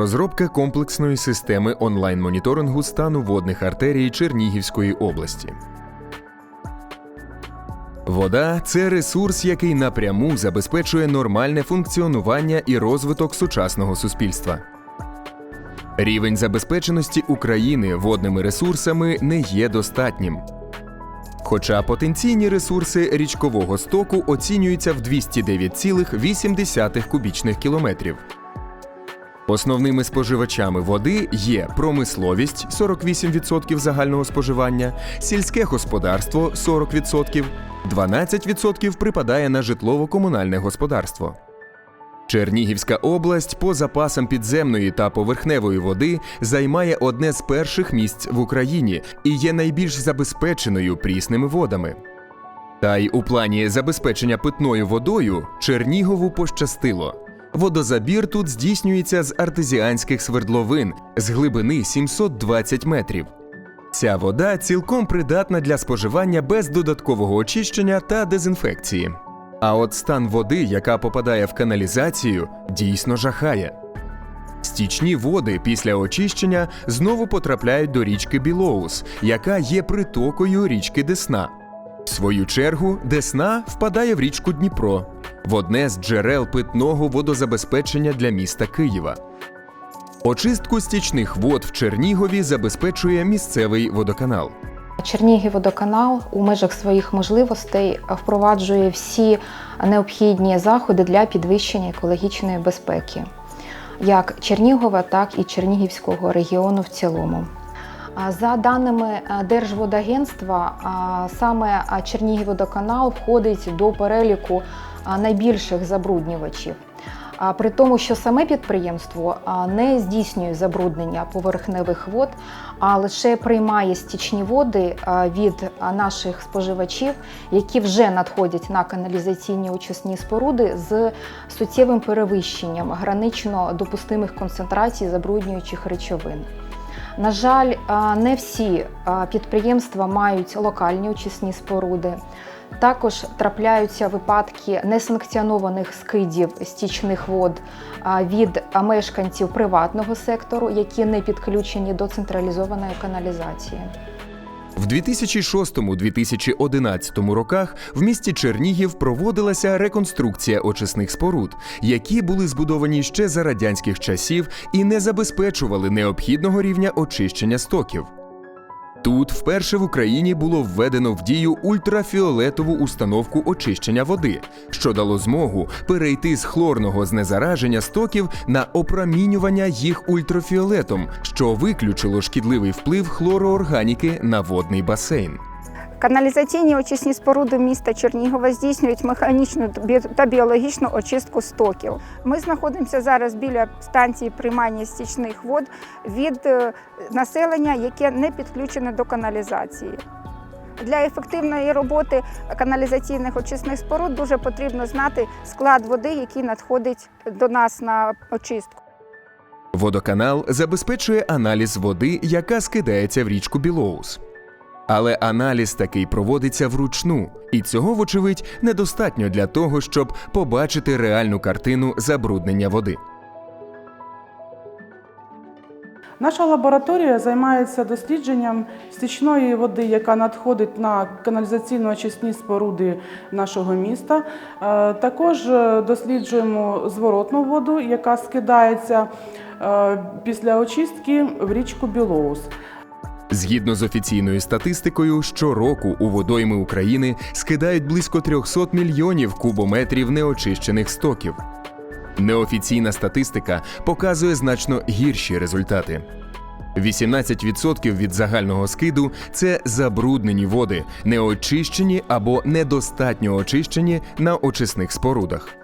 Розробка комплексної системи онлайн-моніторингу стану водних артерій Чернігівської області. Вода це ресурс, який напряму забезпечує нормальне функціонування і розвиток сучасного суспільства. Рівень забезпеченості України водними ресурсами не є достатнім. Хоча потенційні ресурси річкового стоку оцінюються в 209,8 кубічних кілометрів. Основними споживачами води є промисловість 48% загального споживання, сільське господарство 40%, 12% припадає на житлово-комунальне господарство. Чернігівська область по запасам підземної та поверхневої води займає одне з перших місць в Україні і є найбільш забезпеченою прісними водами. Та й у плані забезпечення питною водою Чернігову пощастило. Водозабір тут здійснюється з артезіанських свердловин з глибини 720 метрів. Ця вода цілком придатна для споживання без додаткового очищення та дезінфекції. А от стан води, яка попадає в каналізацію, дійсно жахає. Стічні води після очищення знову потрапляють до річки Білоус, яка є притокою річки Десна. В свою чергу, Десна впадає в річку Дніпро, в одне з джерел питного водозабезпечення для міста Києва. Очистку стічних вод в Чернігові забезпечує місцевий водоканал. Чернігівводоканал у межах своїх можливостей впроваджує всі необхідні заходи для підвищення екологічної безпеки, як Чернігова, так і Чернігівського регіону в цілому. За даними е, Держводагентства, саме а, Чернігівводоканал входить до переліку найбільших забруднювачів. При тому, що саме підприємство не здійснює забруднення поверхневих вод, а лише приймає стічні води від наших споживачів, які вже надходять на каналізаційні очисні споруди з суттєвим перевищенням гранично допустимих концентрацій забруднюючих речовин. На жаль, не всі підприємства мають локальні очисні споруди. Також трапляються випадки несанкціонованих скидів стічних вод від мешканців приватного сектору, які не підключені до централізованої каналізації. В 2006-2011 роках в місті Чернігів проводилася реконструкція очисних споруд, які були збудовані ще за радянських часів і не забезпечували необхідного рівня очищення стоків. Тут вперше в Україні було введено в дію ультрафіолетову установку очищення води, що дало змогу перейти з хлорного знезараження стоків на опромінювання їх ультрафіолетом, що виключило шкідливий вплив хлороорганіки на водний басейн. Каналізаційні очисні споруди міста Чернігова здійснюють механічну та біологічну очистку стоків. Ми знаходимося зараз біля станції приймання стічних вод від е, населення, яке не підключене до каналізації. Для ефективної роботи каналізаційних очисних споруд дуже потрібно знати склад води, який надходить до нас на очистку. Водоканал забезпечує аналіз води, яка скидається в річку Білоус. Але аналіз такий проводиться вручну, і цього, вочевидь, недостатньо для того, щоб побачити реальну картину забруднення води. Наша лабораторія займається дослідженням стічної води, яка надходить на каналізаційно-очисні споруди нашого міста. Е, Також е, досліджуємо зворотну воду, яка скидається е, після очистки в річку Білоус. Згідно з офіційною статистикою, щороку у водойми України скидають близько 300 мільйонів кубометрів неочищених стоків. Неофіційна статистика показує значно гірші результати. 18% від загального скиду це забруднені води, неочищені або недостатньо очищені на очисних спорудах.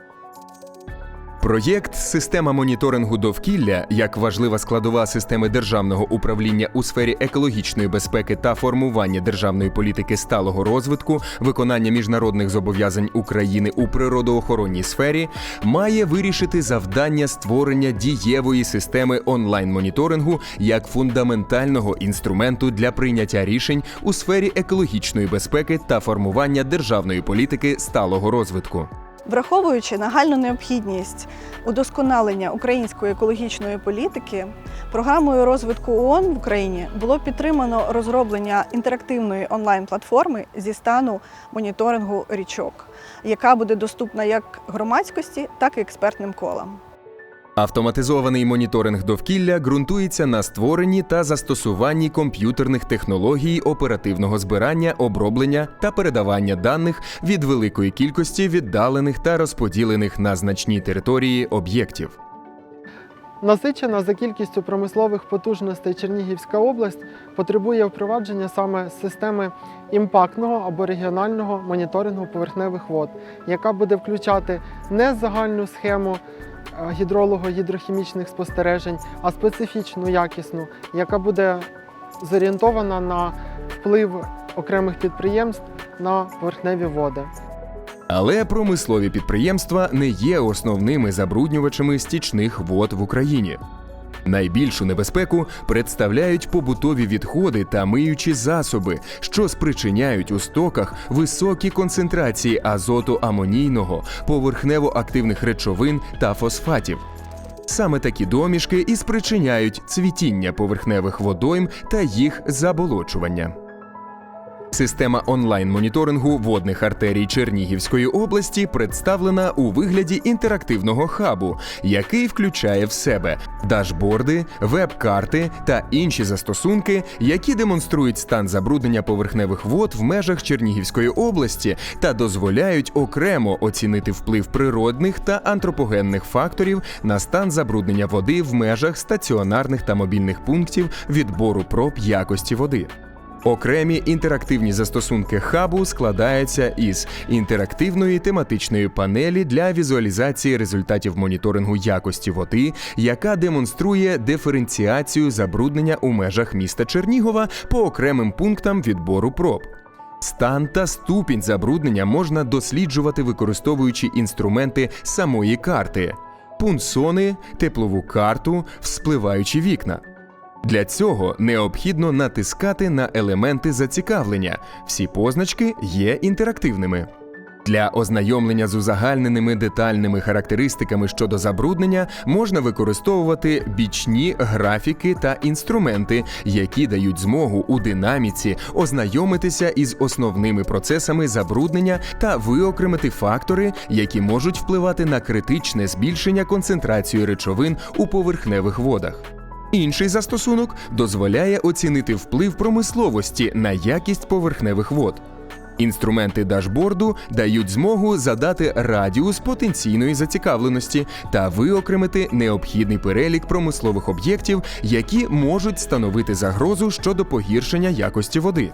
Проєкт Система моніторингу довкілля як важлива складова системи державного управління у сфері екологічної безпеки та формування державної політики сталого розвитку, виконання міжнародних зобов'язань України у природоохоронній сфері має вирішити завдання створення дієвої системи онлайн-моніторингу як фундаментального інструменту для прийняття рішень у сфері екологічної безпеки та формування державної політики сталого розвитку. Враховуючи нагальну необхідність удосконалення української екологічної політики, програмою розвитку ООН в Україні було підтримано розроблення інтерактивної онлайн-платформи зі стану моніторингу річок, яка буде доступна як громадськості, так і експертним колам. Автоматизований моніторинг довкілля ґрунтується на створенні та застосуванні комп'ютерних технологій оперативного збирання, оброблення та передавання даних від великої кількості віддалених та розподілених на значні території об'єктів. Насичена за кількістю промислових потужностей Чернігівська область потребує впровадження саме системи імпактного або регіонального моніторингу поверхневих вод, яка буде включати не загальну схему гідролого-гідрохімічних спостережень, а специфічну якісну, яка буде зорієнтована на вплив окремих підприємств на поверхневі води. Але промислові підприємства не є основними забруднювачами стічних вод в Україні. Найбільшу небезпеку представляють побутові відходи та миючі засоби, що спричиняють у стоках високі концентрації азоту амонійного, поверхнево-активних речовин та фосфатів. Саме такі домішки і спричиняють цвітіння поверхневих водойм та їх заболочування. Система онлайн-моніторингу водних артерій Чернігівської області представлена у вигляді інтерактивного хабу, який включає в себе дашборди, веб-карти та інші застосунки, які демонструють стан забруднення поверхневих вод в межах Чернігівської області та дозволяють окремо оцінити вплив природних та антропогенних факторів на стан забруднення води в межах стаціонарних та мобільних пунктів відбору проб якості води. Окремі інтерактивні застосунки хабу складаються із інтерактивної тематичної панелі для візуалізації результатів моніторингу якості води, яка демонструє диференціацію забруднення у межах міста Чернігова по окремим пунктам відбору проб. Стан та ступінь забруднення можна досліджувати, використовуючи інструменти самої карти: пунсони, теплову карту, вспливаючі вікна. Для цього необхідно натискати на елементи зацікавлення. Всі позначки є інтерактивними. Для ознайомлення з узагальненими детальними характеристиками щодо забруднення можна використовувати бічні графіки та інструменти, які дають змогу у динаміці ознайомитися із основними процесами забруднення та виокремити фактори, які можуть впливати на критичне збільшення концентрації речовин у поверхневих водах. Інший застосунок дозволяє оцінити вплив промисловості на якість поверхневих вод. Інструменти дашборду дають змогу задати радіус потенційної зацікавленості та виокремити необхідний перелік промислових об'єктів, які можуть становити загрозу щодо погіршення якості води.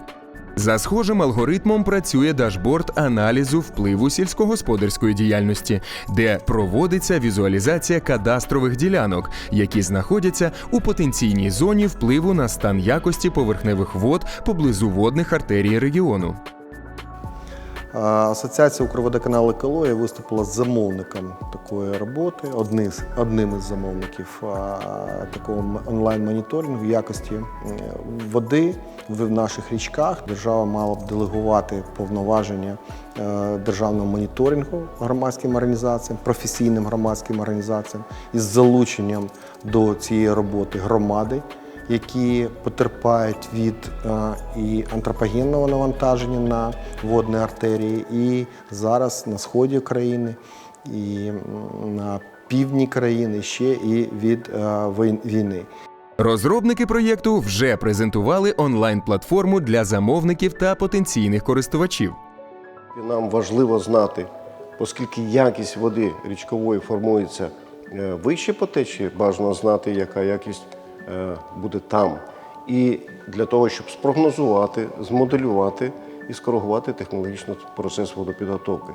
За схожим алгоритмом працює дашборд аналізу впливу сільськогосподарської діяльності, де проводиться візуалізація кадастрових ділянок, які знаходяться у потенційній зоні впливу на стан якості поверхневих вод поблизу водних артерій регіону. Асоціація Укрводоканал екологія виступила замовником такої роботи, одним із замовників такого онлайн-моніторингу якості води в наших річках. Держава мала б делегувати повноваження е, державного моніторингу громадським організаціям, професійним громадським організаціям із залученням до цієї роботи громади які потерпають від е, і антропогенного навантаження на водні артерії, і зараз на сході країни, і на півдні країни ще і від е, війни. Розробники проєкту вже презентували онлайн-платформу для замовників та потенційних користувачів. Нам важливо знати, оскільки якість води річкової формується е, вище по течії, бажано знати, яка якість буде там. І для того, щоб спрогнозувати, змоделювати і скоригувати технологічний процес водопідготовки.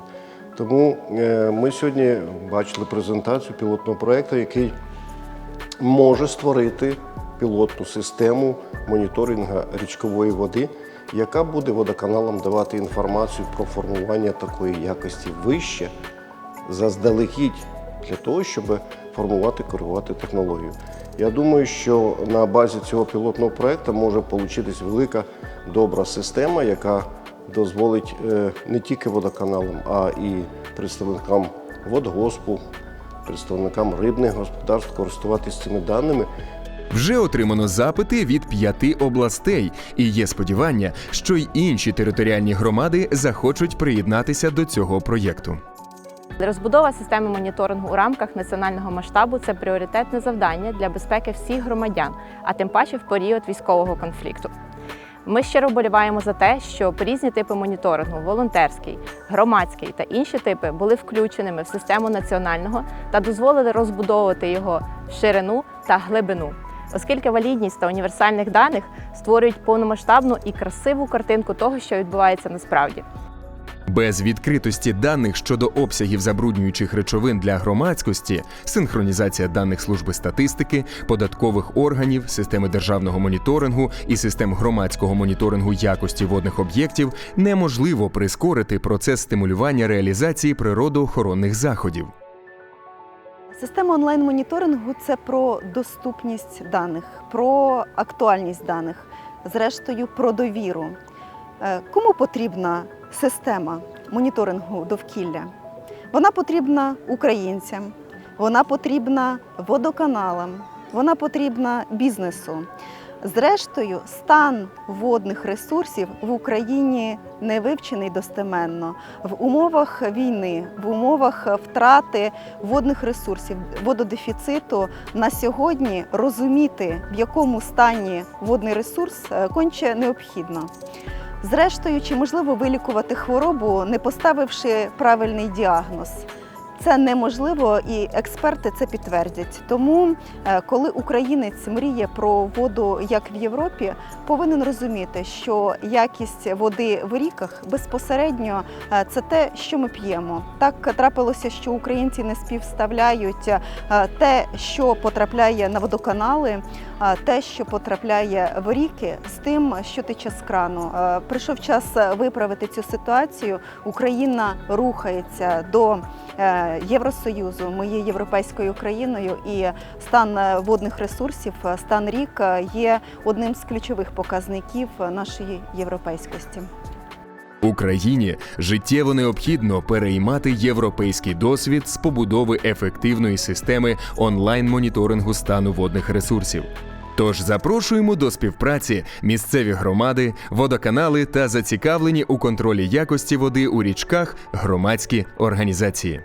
Тому е, ми сьогодні бачили презентацію пілотного проєкту, який може створити пілотну систему моніторингу річкової води, яка буде водоканалам давати інформацію про формування такої якості вище заздалегідь для того, щоб формувати, коригувати технологію. Я думаю, що на базі цього пілотного проєкту може получитись велика добра система, яка дозволить е, не тільки водоканалам, а і представникам водгоспу, представникам рибних господарств користуватися цими даними. Вже отримано запити від п'яти областей, і є сподівання, що й інші територіальні громади захочуть приєднатися до цього проєкту. Розбудова системи моніторингу у рамках національного масштабу це пріоритетне завдання для безпеки всіх громадян, а тим паче в період військового конфлікту. Ми щиро вболіваємо за те, щоб різні типи моніторингу волонтерський, громадський та інші типи були включеними в систему національного та дозволили розбудовувати його ширину та глибину, оскільки валідність та універсальних даних створюють повномасштабну і красиву картинку того, що відбувається насправді. Без відкритості даних щодо обсягів забруднюючих речовин для громадськості, синхронізація даних служби статистики, податкових органів, системи державного моніторингу і систем громадського моніторингу якості водних об'єктів неможливо прискорити процес стимулювання реалізації природоохоронних заходів. Система онлайн-моніторингу це про доступність даних, про актуальність даних, зрештою про довіру. Е, Кому потрібна система моніторингу довкілля? Вона потрібна українцям, вона потрібна водоканалам, вона потрібна бізнесу. Зрештою, стан водних ресурсів в Україні не вивчений достеменно. В умовах війни, в умовах втрати водних ресурсів, вододефіциту на сьогодні розуміти, в якому стані водний ресурс, е, конче необхідно. Зрештою, чи можливо вилікувати хворобу, не поставивши правильний діагноз? Це неможливо, і експерти це підтвердять. Тому, е, коли українець мріє про воду як в Європі, повинен розуміти, що якість води в ріках безпосередньо е, це те, що ми п'ємо. Так трапилося, що українці не співставляють е, те, що потрапляє на водоканали, те, що потрапляє в ріки, з тим, що тече з крану. Прийшов час виправити цю ситуацію. Україна рухається до Євросоюзу. Ми є європейською країною, і стан е, водних ресурсів, е, стан рік е, є одним з ключових показників нашої європейськості. Україні життєво необхідно переймати європейський досвід з побудови ефективної системи онлайн-моніторингу стану водних ресурсів. Тож запрошуємо до співпраці місцеві громади, водоканали та зацікавлені у контролі якості води у річках громадські організації.